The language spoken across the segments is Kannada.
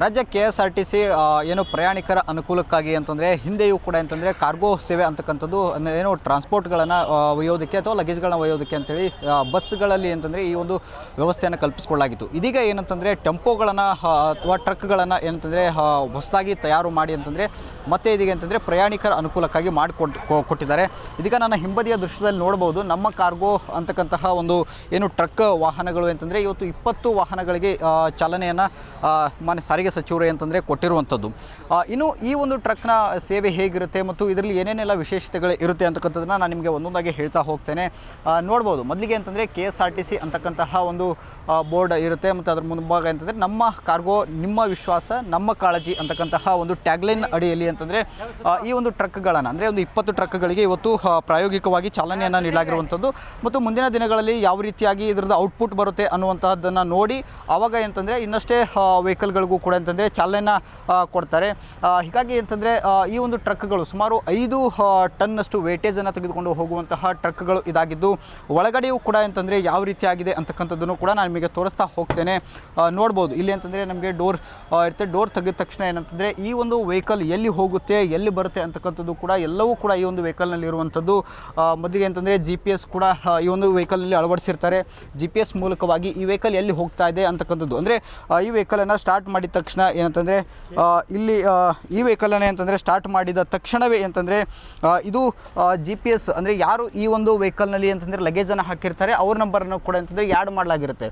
ರಾಜ್ಯ K S R T C ಏನು ಪ್ರಯಾಣಿಕರ ಅನುಕೂಲಕ್ಕಾಗಿ ಅಂತಂದರೆ, ಹಿಂದೆಯೂ ಕೂಡ ಅಂತಂದರೆ ಕಾರ್ಗೋ ಸೇವೆ ಅಂತಕ್ಕಂಥದ್ದು ಏನು ಟ್ರಾನ್ಸ್ಪೋರ್ಟ್ಗಳನ್ನು ಒಯ್ಯೋದಕ್ಕೆ ಅಥವಾ ಲಗೇಜ್ಗಳನ್ನ ಒಯ್ಯೋದಕ್ಕೆ ಅಂತೇಳಿ ಬಸ್ಗಳಲ್ಲಿ ಅಂತಂದರೆ ಈ ಒಂದು ವ್ಯವಸ್ಥೆಯನ್ನು ಕಲ್ಪಿಸ್ಕೊಳ್ಳಾಗಿತ್ತು. ಇದೀಗ ಏನಂತಂದರೆ ಟೆಂಪೋಗಳನ್ನು ಅಥವಾ ಟ್ರಕ್ಗಳನ್ನು ಏನಂತಂದರೆ ಹೊಸದಾಗಿ ತಯಾರು ಮಾಡಿ ಅಂತಂದರೆ, ಮತ್ತೆ ಇದೀಗ ಅಂತಂದರೆ ಪ್ರಯಾಣಿಕರ ಅನುಕೂಲಕ್ಕಾಗಿ ಮಾಡಿಕೊಟ್ಟು ಕೊಟ್ಟಿದ್ದಾರೆ. ಇದೀಗ ನನ್ನ ಹಿಂಬದಿಯ ದೃಶ್ಯದಲ್ಲಿ ನೋಡ್ಬೋದು, ನಮ್ಮ ಕಾರ್ಗೋ ಅಂತಕ್ಕಂತಹ ಒಂದು ಏನು ಟ್ರಕ್ ವಾಹನಗಳು ಅಂತಂದರೆ, ಇವತ್ತು ಇಪ್ಪತ್ತು ವಾಹನಗಳಿಗೆ ಚಾಲನೆಯನ್ನು ಮಾನ್ಯ ಸಾರಿಗೆ ಸಚಿವರು ಅಂತಂದರೆ ಕೊಟ್ಟಿರುವಂಥದ್ದು. ಇನ್ನು ಈ ಒಂದು ಟ್ರಕ್ನ ಸೇವೆ ಹೇಗಿರುತ್ತೆ ಮತ್ತು ಇದರಲ್ಲಿ ಏನೇನೆಲ್ಲ ವಿಶೇಷತೆಗಳು ಇರುತ್ತೆ ಅಂತಕ್ಕಂಥದ್ದನ್ನ ನಾನು ನಿಮಗೆ ಒಂದೊಂದಾಗಿ ಹೇಳ್ತಾ ಹೋಗ್ತೇನೆ. ನೋಡ್ಬೋದು, ಮೊದಲಿಗೆ ಅಂತಂದರೆ K S R T C ಅಂತಕ್ಕಂತಹ ಒಂದು ಬೋರ್ಡ್ ಇರುತ್ತೆ ಮತ್ತು ಅದರ ಮುಂಭಾಗ ಅಂತಂದರೆ ನಮ್ಮ ಕಾರ್ಗೋ, ನಿಮ್ಮ ವಿಶ್ವಾಸ, ನಮ್ಮ ಕಾಳಜಿ ಅಂತಕ್ಕಂತಹ ಒಂದು ಟ್ಯಾಗ್ಲೈನ್ ಅಡಿಯಲ್ಲಿ ಅಂತಂದರೆ ಈ ಒಂದು ಟ್ರಕ್ಗಳನ್ನು, ಅಂದರೆ ಒಂದು ಇಪ್ಪತ್ತು ಟ್ರಕ್ಗಳಿಗೆ ಇವತ್ತು ಪ್ರಾಯೋಗಿಕವಾಗಿ ಚಾಲನೆಯನ್ನು ನೀಡಲಾಗಿರುವಂಥದ್ದು. ಮತ್ತು ಮುಂದಿನ ದಿನಗಳಲ್ಲಿ ಯಾವ ರೀತಿಯಾಗಿ ಇದರದ್ದು ಔಟ್ಪುಟ್ ಬರುತ್ತೆ ಅನ್ನುವಂತಹದ್ದನ್ನು ನೋಡಿ ಆವಾಗ ಏನಂತಂದರೆ ಇನ್ನಷ್ಟೇ ವೆಹಿಕಲ್ಗಳಿಗೂ ಕೂಡ ಅಂತಂದರೆ ಚಾಲನೆಯನ್ನು ಕೊಡ್ತಾರೆ. ಹೀಗಾಗಿ ಅಂತಂದರೆ ಈ ಒಂದು ಟ್ರಕ್ಗಳು ಸುಮಾರು ಐದು ಟನ್ನಷ್ಟು ವೇಟೇಜನ್ನು ತೆಗೆದುಕೊಂಡು ಹೋಗುವಂತಹ ಟ್ರಕ್ಗಳು ಇದಾಗಿದ್ದು, ಒಳಗಡೆಯೂ ಕೂಡ ಅಂತಂದರೆ ಯಾವ ರೀತಿ ಆಗಿದೆ ಅಂತಕ್ಕಂಥದ್ದನ್ನು ಕೂಡ ನಾನು ನಿಮಗೆ ತೋರಿಸ್ತಾ ಹೋಗ್ತೇನೆ. ನೋಡ್ಬೋದು. ಇಲ್ಲಿ ಅಂತಂದರೆ ನಮಗೆ ಡೋರ್ ಇರುತ್ತೆ. ಡೋರ್ ತೆಗೆದ ತಕ್ಷಣ ಏನಂತಂದರೆ ಈ ಒಂದು ವೆಹಿಕಲ್ ಎಲ್ಲಿ ಹೋಗುತ್ತೆ, ಎಲ್ಲಿ ಬರುತ್ತೆ ಅಂತಕ್ಕಂಥದ್ದು ಕೂಡ ಎಲ್ಲವೂ ಕೂಡ ಈ ಒಂದು ವೆಹಿಕಲ್ನಲ್ಲಿ ಇರುವಂಥದ್ದು. ಮೊದಲಿಗೆ ಅಂತಂದರೆ ಜಿ ಪಿ ಎಸ್ ಕೂಡ ಈ ಒಂದು ವೆಹಿಕಲ್ನಲ್ಲಿ ಅಳವಡಿಸಿರ್ತಾರೆ. ಜಿ ಪಿ ಎಸ್ ಮೂಲಕವಾಗಿ ಈ ವೆಹಿಕಲ್ ಎಲ್ಲಿ ಹೋಗ್ತಾ ಇದೆ ಅಂತಕ್ಕಂಥದ್ದು. ಅಂದರೆ ಈ ವೆಹಿಕಲನ್ನು ಸ್ಟಾರ್ಟ್ ಮಾಡಿದ ತಕ್ಷಣ ಏನಂತಂದರೆ ಇಲ್ಲಿ ಈ ವೆಹಿಕಲನ್ನೇ ಅಂತಂದರೆ ಸ್ಟಾರ್ಟ್ ಮಾಡಿದ ತಕ್ಷಣವೇ ಅಂತಂದರೆ ಇದು ಜಿ ಪಿ ಎಸ್ ಅಂದರೆ ಯಾರು ಈ ಒಂದು ವೆಹಿಕಲ್ನಲ್ಲಿ ಅಂತಂದರೆ ಲಗೇಜನ್ನು ಹಾಕಿರ್ತಾರೆ, ಅವ್ರ ನಂಬರನ್ನು ಕೂಡ ಅಂತಂದರೆ ಯಾಡ್ ಮಾಡಲಾಗಿರುತ್ತೆ.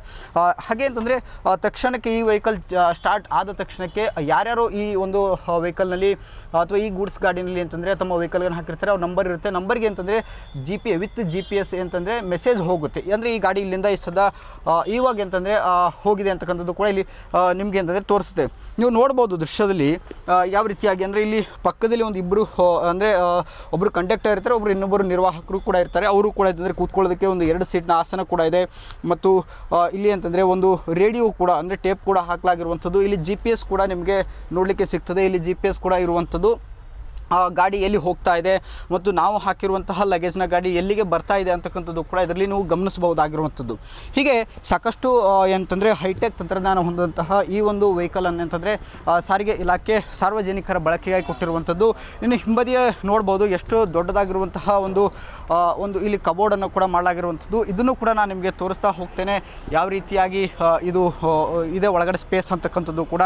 ಹಾಗೆ ಅಂತಂದರೆ ತಕ್ಷಣಕ್ಕೆ ಈ ವೆಹಿಕಲ್ ಸ್ಟಾರ್ಟ್ ಆದ ತಕ್ಷಣಕ್ಕೆ ಯಾರ್ಯಾರು ಈ ಒಂದು ವೆಹಿಕಲ್ನಲ್ಲಿ ಅಥವಾ ಈ ಗೂಡ್ಸ್ ಗಾಡಿನಲ್ಲಿ ಅಂತಂದರೆ ತಮ್ಮ ವೆಹಿಕಲ್ಗಳನ್ನು ಹಾಕಿರ್ತಾರೆ, ಅವ್ರ ನಂಬರ್ ಇರುತ್ತೆ. ನಂಬರ್ಗೆ ಅಂತಂದರೆ G P with G P S ಅಂತಂದರೆ ಮೆಸೇಜ್ ಹೋಗುತ್ತೆ. ಅಂದರೆ ಈ ಗಾಡಿ ಇಲ್ಲಿಂದ ಈ ಸದಾ ಇವಾಗ ಅಂತಂದರೆ ಹೋಗಿದೆ ಅಂತಕ್ಕಂಥದ್ದು ಕೂಡ ಇಲ್ಲಿ ನಿಮಗೆ ಅಂತಂದರೆ ತೋರಿಸುತ್ತೆ. ನೀವು ನೋಡ್ಬೋದು ದೃಶ್ಯದಲ್ಲಿ ಯಾವ ರೀತಿಯಾಗಿ ಅಂದರೆ ಇಲ್ಲಿ ಪಕ್ಕದಲ್ಲಿ ಒಂದು ಇಬ್ಬರು ಅಂದರೆ ಒಬ್ಬರು ಕಂಡಕ್ಟರ್ ಇರ್ತಾರೆ ಒಬ್ಬರು ಇನ್ನೊಬ್ಬರು ನಿರ್ವಾಹಕರು ಕೂಡ ಇರ್ತಾರೆ. ಅವರು ಕೂಡ ಇದ್ದಂದರೆ ಕೂತ್ಕೊಳ್ಳೋದಕ್ಕೆ ಒಂದು ಎರಡು ಸೀಟ್ನ ಆಸನ ಕೂಡ ಇದೆ. ಮತ್ತು ಇಲ್ಲಿ ಅಂತಂದರೆ ಒಂದು ರೇಡಿಯೋ ಕೂಡ, ಅಂದರೆ ಟೇಪ್ ಕೂಡ ಹಾಕಲಾಗಿರುವಂಥದ್ದು. ಇಲ್ಲಿ ಜಿ ಪಿ ಎಸ್ ಕೂಡ ನಿಮಗೆ ನೋಡಲಿಕ್ಕೆ ಸಿಗ್ತದೆ. ಇಲ್ಲಿ ಜಿ ಪಿ ಎಸ್ ಕೂಡ ಇರುವಂಥದ್ದು. ಗಾಡಿ ಎಲ್ಲಿ ಹೋಗ್ತಾ ಇದೆ ಮತ್ತು ನಾವು ಹಾಕಿರುವಂತಹ ಲಗೇಜ್ನ ಗಾಡಿ ಎಲ್ಲಿಗೆ ಬರ್ತಾ ಇದೆ ಅಂತಕ್ಕಂಥದ್ದು ಕೂಡ ಇದರಲ್ಲಿ ನೀವು ಗಮನಿಸಬಹುದಾಗಿರುವಂಥದ್ದು. ಹೀಗೆ ಸಾಕಷ್ಟು ಆ, ಏನಂತಂದರೆ ಹೈಟೆಕ್ ತಂತ್ರಜ್ಞಾನ ಹೊಂದಂತಹ ಈ ಒಂದು ವೆಹಿಕಲ್ ಅಂತಂದರೆ ಸಾರಿಗೆ ಇಲಾಖೆ ಸಾರ್ವಜನಿಕರ ಬಳಕೆಗಾಗಿ ಕೊಟ್ಟಿರುವಂಥದ್ದು. ಇನ್ನು ಹಿಂಬದಿಯ ನೋಡ್ಬೋದು ಎಷ್ಟು ದೊಡ್ಡದಾಗಿರುವಂತಹ ಒಂದು ಒಂದು ಇಲ್ಲಿ ಕಬೋರ್ಡನ್ನು ಕೂಡ ಮಾಡಲಾಗಿರುವಂಥದ್ದು. ಇದನ್ನು ಕೂಡ ನಾನು ನಿಮಗೆ ತೋರಿಸ್ತಾ ಹೋಗ್ತೇನೆ. ಯಾವ ರೀತಿಯಾಗಿ ಇದು ಇದೆ ಒಳಗಡೆ ಸ್ಪೇಸ್ ಅಂತಕ್ಕಂಥದ್ದು ಕೂಡ.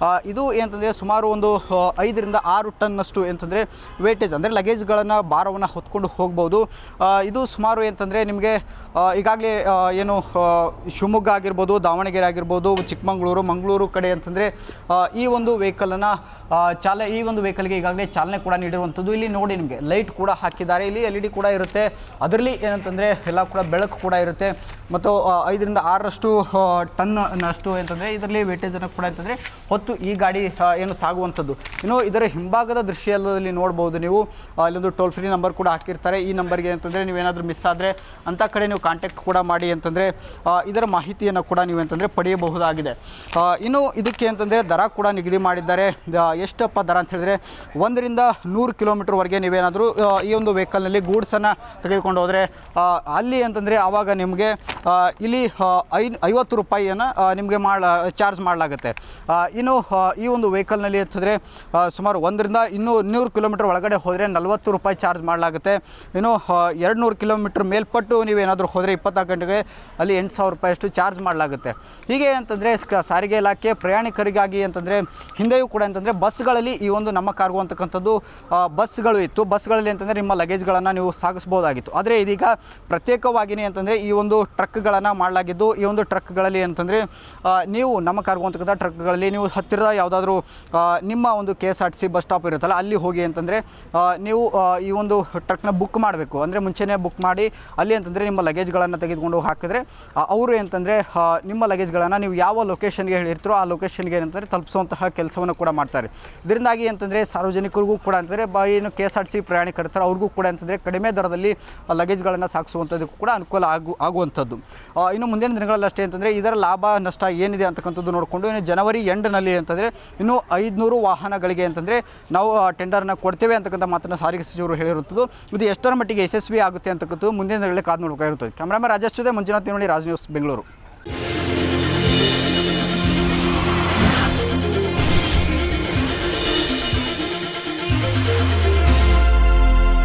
ಆ, ಇದು ಏನಂತಂದರೆ ಸುಮಾರು ಒಂದು ಆ, ಐದರಿಂದ ಆರು ಟನ್ನಷ್ಟು ಅಂತಂದರೆ ವೇಟೇಜ್ ಅಂದರೆ ಲಗೇಜ್ಗಳನ್ನು ಭಾರವನ್ನು ಹೊತ್ಕೊಂಡು ಹೋಗ್ಬೋದು. ಇದು ಸುಮಾರು ಏನಂತಂದರೆ ನಿಮಗೆ ಈಗಾಗಲೇ ಏನು ಶಿವಮೊಗ್ಗ ಆಗಿರ್ಬೋದು, ದಾವಣಗೆರೆ ಆಗಿರ್ಬೋದು, ಚಿಕ್ಕಮಗಳೂರು, ಮಂಗಳೂರು ಕಡೆ ಅಂತಂದರೆ ಈ ಒಂದು ವೆಹಿಕಲನ್ನು ಚಾಲ, ಈ ಒಂದು ವೆಹಿಕಲ್ಗೆ ಈಗಾಗಲೇ ಚಾಲನೆ ಕೂಡ ನೀಡಿರುವಂಥದ್ದು. ಇಲ್ಲಿ ನೋಡಿ ನಿಮಗೆ ಲೈಟ್ ಕೂಡ ಹಾಕಿದ್ದಾರೆ. ಇಲ್ಲಿ ಎಲ್ ಇ ಡಿ ಕೂಡ ಇರುತ್ತೆ. ಅದರಲ್ಲಿ ಏನಂತಂದರೆ ಎಲ್ಲ ಕೂಡ ಬೆಳಕು ಕೂಡ ಇರುತ್ತೆ. ಮತ್ತು ಐದರಿಂದ ಆರರಷ್ಟು ಟನ್ನಷ್ಟು ಅಂತಂದರೆ ಇದರಲ್ಲಿ ವೇಟೇಜನ್ನು ಕೂಡ ಅಂತಂದರೆ ಹೊತ್ತು ಈ ಗಾಡಿ ಏನು ಸಾಗುವಂಥದ್ದು. ಇನ್ನು ಇದರ ಹಿಂಭಾಗದ ದೃಶ್ಯದಲ್ಲಿ ನೋಡ್ಬೋದು ನೀವು. ಅಲ್ಲೊಂದು ಟೋಲ್ ಫ್ರೀ ನಂಬರ್ ಕೂಡ ಹಾಕಿರ್ತಾರೆ. ಈ ನಂಬರ್ಗೆ ಅಂತಂದರೆ ನೀವೇನಾದರೂ ಮಿಸ್ ಆದರೆ ಅಂಥ ಕಡೆ ನೀವು ಕಾಂಟ್ಯಾಕ್ಟ್ ಕೂಡ ಮಾಡಿ ಅಂತಂದರೆ ಇದರ ಮಾಹಿತಿಯನ್ನು ಕೂಡ ನೀವು ಅಂತಂದರೆ ಪಡೆಯಬಹುದಾಗಿದೆ. ಇನ್ನು ಇದಕ್ಕೆ ಅಂತಂದರೆ ದರ ಕೂಡ ನಿಗದಿ ಮಾಡಿದ್ದಾರೆ. ಎಷ್ಟಪ್ಪ ದರ ಅಂತ ಹೇಳಿದ್ರೆ ಒಂದರಿಂದ ನೂರು ಕಿಲೋಮೀಟ್ರ್ವರೆಗೆ ನೀವೇನಾದರೂ ಈ ಒಂದು ವೆಹಿಕಲ್ನಲ್ಲಿ ಗೂಡ್ಸನ್ನು ತೆಗೆದುಕೊಂಡು ಹೋದರೆ ಅಲ್ಲಿ ಅಂತಂದರೆ ಆವಾಗ ನಿಮಗೆ ಇಲ್ಲಿ ಐ ಐವತ್ತು ರೂಪಾಯಿಯನ್ನು ನಿಮಗೆ ಮಾಡ ಚಾರ್ಜ್ ಮಾಡಲಾಗುತ್ತೆ. ಇನ್ನು ಈ ಒಂದು ವೆಹಿಕಲ್ನಲ್ಲಿ ಅಂತಂದರೆ ಸುಮಾರು ಒಂದರಿಂದ ಇನ್ನೂ ನೂರು ಕಿಲೋಮೀಟ್ರ್ ಒಳಗಡೆ ಹೋದರೆ ನಲ್ವತ್ತು ರೂಪಾಯಿ ಚಾರ್ಜ್ ಮಾಡಲಾಗುತ್ತೆ. ಇನ್ನು ಎರಡು ನೂರು ಕಿಲೋಮೀಟ್ರ್ ಮೇಲ್ಪಟ್ಟು ನೀವೇನಾದರೂ ಹೋದರೆ ಇಪ್ಪತ್ನಾಲ್ಕು ಗಂಟೆಗೆ ಅಲ್ಲಿ ಎಂಟು ಸಾವಿರ ರೂಪಾಯಿಯಷ್ಟು ಚಾರ್ಜ್ ಮಾಡಲಾಗುತ್ತೆ. ಹೀಗೆ ಅಂತಂದರೆ ಸಾರಿಗೆ ಇಲಾಖೆ ಪ್ರಯಾಣಿಕರಿಗಾಗಿ ಅಂತಂದರೆ, ಹಿಂದೆಯೂ ಕೂಡ ಅಂತಂದರೆ, ಬಸ್ಗಳಲ್ಲಿ ಈ ಒಂದು ನಮ್ಮ ಕಾರ್ಗೋ ಅಂತಕ್ಕಂಥದ್ದು ಬಸ್ಗಳು ಇತ್ತು. ಬಸ್ಗಳಲ್ಲಿ ಅಂತಂದರೆ ನಿಮ್ಮ ಲಗೇಜ್ಗಳನ್ನು ನೀವು ಸಾಗಿಸ್ಬೋದಾಗಿತ್ತು. ಆದರೆ ಇದೀಗ ಪ್ರತ್ಯೇಕವಾಗಿಯೇ ಅಂತಂದರೆ ಈ ಒಂದು ಟ್ರಕ್ಗಳನ್ನು ಮಾಡಲಾಗಿದ್ದು, ಈ ಒಂದು ಟ್ರಕ್ಗಳಲ್ಲಿ ಅಂತಂದರೆ ನೀವು ನಮ್ಮ ಕಾರ್ಗೋ ಅಂತಕ್ಕಂಥ ಟ್ರಕ್ಗಳಲ್ಲಿ ನೀವು ಹತ್ತಿರದ ಯಾವುದಾದ್ರೂ ನಿಮ್ಮ ಒಂದು ಕೆ ಬಸ್ ಸ್ಟಾಪ್ ಇರುತ್ತಲ್ಲ, ಅಲ್ಲಿ ಹೋಗಿ ಅಂತಂದರೆ ನೀವು ಈ ಒಂದು ಟ್ರಕ್ನ ಬುಕ್ ಮಾಡಬೇಕು. ಅಂದರೆ ಮುಂಚೆನೇ ಬುಕ್ ಮಾಡಿ, ಅಲ್ಲಿ ಅಂತಂದರೆ ನಿಮ್ಮ ಲಗೇಜ್ಗಳನ್ನು ತೆಗೆದುಕೊಂಡು ಹಾಕಿದ್ರೆ ಅವರು ಅಂತಂದರೆ ನಿಮ್ಮ ಲಗೇಜ್ಗಳನ್ನು ನೀವು ಯಾವ ಲೊಕೇಶನ್ಗೆ ಹೇಳಿರ್ತೀರೋ ಆ ಲೊಕೇಶನ್ಗೆ ಏನಂತಂದರೆ ತಲುಪಿಸುವಂತಹ ಕೆಲಸವನ್ನು ಕೂಡ ಮಾಡ್ತಾರೆ. ಇದರಿಂದಾಗಿ ಅಂತಂದರೆ ಸಾರ್ವಜನಿಕರಿಗೂ ಕೂಡ ಅಂತಂದರೆ ಏನು K S R T C ಪ್ರಯಾಣಿಕರ್ತಾರೆ ಅವ್ರಿಗೂ ಕೂಡ ಅಂತಂದರೆ ಕಡಿಮೆ ದರದಲ್ಲಿ ಲಗೇಜ್ಗಳನ್ನು ಸಾಗಿಸುವಂಥದ್ದಕ್ಕೂ ಕೂಡ ಅನುಕೂಲ ಆಗು, ಆಗುವಂಥದ್ದು. ಇನ್ನು ಮುಂದಿನ ದಿನಗಳಲ್ಲಿ ಅಷ್ಟೇ ಅಂತಂದರೆ, ಇದರ ಲಾಭ, ನಷ್ಟ ಏನಿದೆ ಅಂತಕ್ಕಂಥದ್ದು ನೋಡಿಕೊಂಡು, ಇನ್ನು ಜನವರಿ ಎಂಡ್ನಲ್ಲಿ ಅಂತಂದರೆ, ಇನ್ನು ಐದುನೂರು ವಾಹನಗಳಿಗೆ ಅಂತಂದರೆ, ನಾವು ಟೆಂಡರ್ನ ಕೊಡ್ತೇವೆ ಅಂತಕ್ಕಂಥ ಮಾತನ್ನು ಸಾರಿಗೆ ಸಚಿವರು ಹೇಳಿರುವಂಥದ್ದು. ಇದು ಎಷ್ಟರ ಮಟ್ಟಿಗೆ ಯಶಸ್ವಿ ಆಗುತ್ತೆ ಅಂತಕ್ಕಂಥದ್ದು ಮುಂದಿನ ದಿನಗಳಲ್ಲಿ ಕಾದು ನೋಡಬೇಕಾಗಿರುತ್ತದೆ ಕ್ಯಾಮ್ರಾಮನ್ ರಾಜೇಶ್ ಜೊತೆ ಮಂಜುನಾಥ್ ತಿರುಮಳಿ ರಾಜ್ ನ್ಯೂಸ್ ಬೆಂಗಳೂರು.